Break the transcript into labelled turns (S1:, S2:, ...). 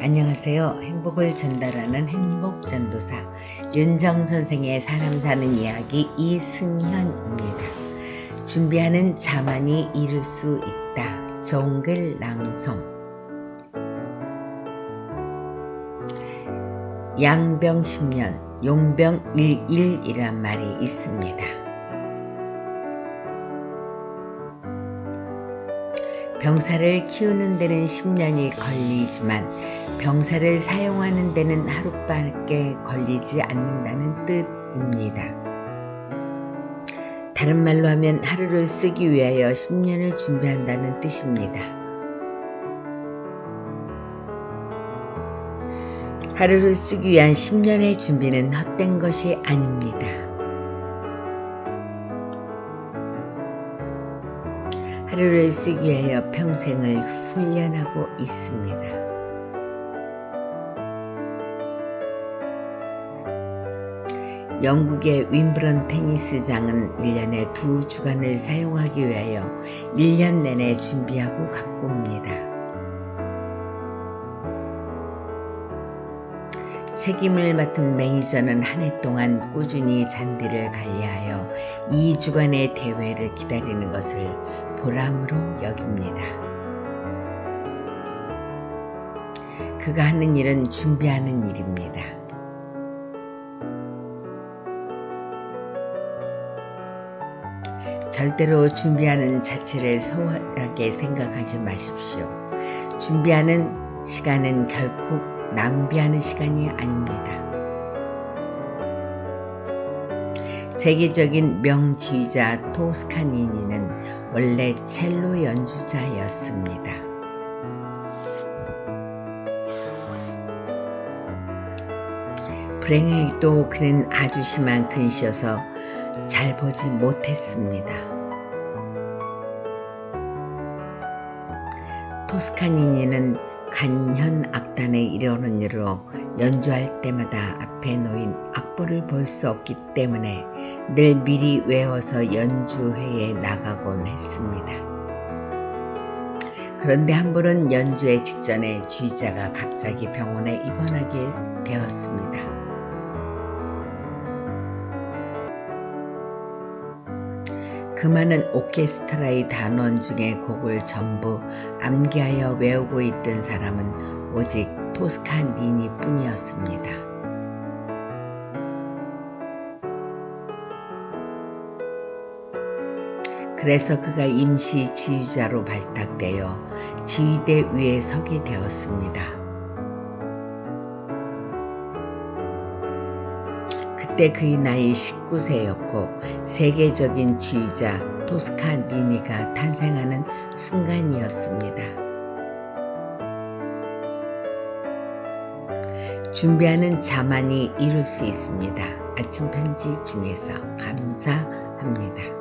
S1: 안녕하세요. 행복을 전달하는 행복전도사 윤정 선생의 사람 사는 이야기 이승현입니다. 준비하는 자만이 이룰 수 있다. 정글 낭송 양병 10년 용병 11이란 말이 있습니다. 병사를 키우는 데는 10년이 걸리지만 병사를 사용하는 데는 하루밖에 걸리지 않는다는 뜻입니다. 다른 말로 하면 하루를 쓰기 위하여 10년을 준비한다는 뜻입니다. 하루를 쓰기 위한 10년의 준비는 헛된 것이 아닙니다. 하루를 쓰기 위하여 평생을 훈련하고 있습니다. 영국의 윈브런 테니스장은 1년에 두 주간을 사용하기 위하여 1년 내내 준비하고 가꿉니다. 책임을 맡은 매니저는 한 해 동안 꾸준히 잔디를 관리하여 2주간의 대회를 기다리는 것을 보람으로 여깁니다. 그가 하는 일은 준비하는 일입니다. 절대로 준비하는 자체를 소홀하게 생각하지 마십시오. 준비하는 시간은 결코 낭비하는 시간이 아닙니다. 세계적인 명지휘자 토스카니니는 원래 첼로 연주자였습니다. 불행히도 그는 아주 심한 근시여서 잘 보지 못했습니다. 토스카니니는 간현 악단의 일원으로 연주할 때마다 앞에 놓인 악보를 볼 수 없기 때문에 늘 미리 외워서 연주회에 나가곤 했습니다. 그런데 한 번은 연주회 직전에 주의자가 갑자기 병원에 입원하게 되었습니다. 그 많은 오케스트라의 단원 중에 곡을 전부 암기하여 외우고 있던 사람은 오직 토스카니니 뿐이었습니다. 그래서 그가 임시 지휘자로 발탁되어 지휘대 위에 서게 되었습니다. 그때 그의 나이 19세였고 세계적인 지휘자 토스카니니가 탄생하는 순간이었습니다. 준비하는 자만이 이룰 수 있습니다. 아침 편지 중에서 감사합니다.